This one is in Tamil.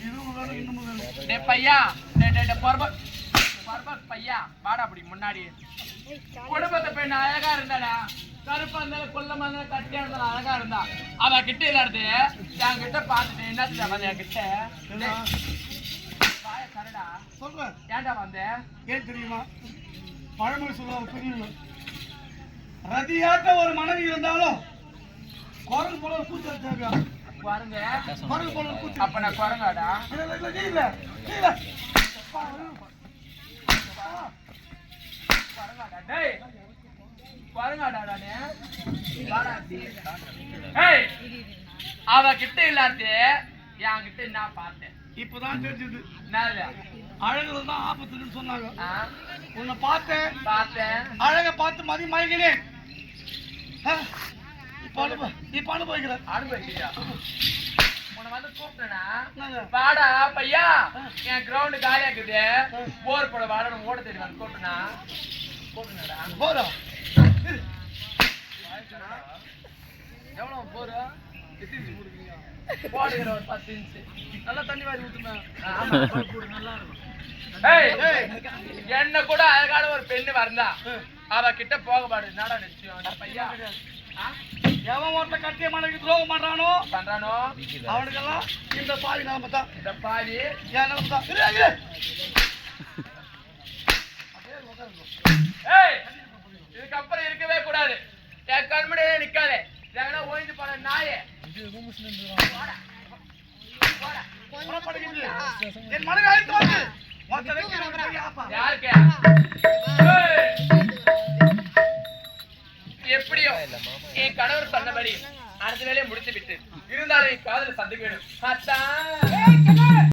டே பையா டே டே டே பர்பத் பர்பத் பையா வாடா அப்படி முன்னாடி குடும்பத்தை பெண் அழகா இருந்தாடா. கருப்பா இருந்தாலும் கொல்லமா இருந்தாலும் கட்டியா இருந்தாலும் அழகா இருந்தா. அவ கிட்ட இல்லாது என் கிட்ட பாத்துட்டு என்ன வந்த என் கிட்ட? தரடா சொல்றேன் ஏன்டா வந்த? ஏன் தெரியுமா? பழமொழி சொல்லுவாங்க தெரியுமா ரதியாட்ட ஒரு மனைவி இருந்தாலும் குரங்கு போல கூச்சல் தேவையா பாருங்க. குரங்கு போல அப்ப நான் குரங்காடா? இல்ல, இல்ல, இல்ல, இல்ல, இல்ல. குரங்காடா டேய் குரங்காடா நானு? வாடா அப்படி. ஏய் அவ கிட்ட இல்லாது என் கிட்ட என்ன பார்த்தேன் இப்பதான் தெரிஞ்சது. அழகுல தான் ஆபத்துன்னு சொன்னாங்க? உன்னை பார்த்தேன். பார்த்தேன். அழக பார்த்து மதி மயங்கினேன் இப்ப அனுப இப்ப அனுபவிக்கிற அனுபவிக்கிறியா உன்னை வந்து கூப்பிட்டேனா? வாடா பையா. என் கிரவுண்ட் காலியா இருக்குது. போர் போட வாடா ஓட தேடி வந்து கூப்பிட்டனா? கூப்பிட்டனடா போடா இரு. எவ்வளவு போரு? போடுகிற ஒரு பத்து இன்ச்சு. நல்லா தண்ணி வாரி நல்லா இருக்கும். என்ன கூட ஒரு பெண்ணு வந்தா அவ கிட்ட போக பாடு என்னடா நிச்சயம் பையா? எவன் கட்டிய மனைவி துரோகம் பண்றானோ? பண்றானோ? அவனுக்கெல்லாம் இந்த பாவி தான் இந்த பாவி? என் தான் இதுக்கப்புறம் இருக்கவே கூடாது. என் கண்மணியே நிக்காதே. எங்கன்னா ஓய்ந்து போன நாயே. என் மனைவி அழைத்து வந்து. யாருக்கு? எப்படியோ? என் கணவர் சொன்னபடி அடுத்த வேலையை முடித்து விட்டு இருந்தாலும் என் காதல சந்திக்க வேணும் அத்தான்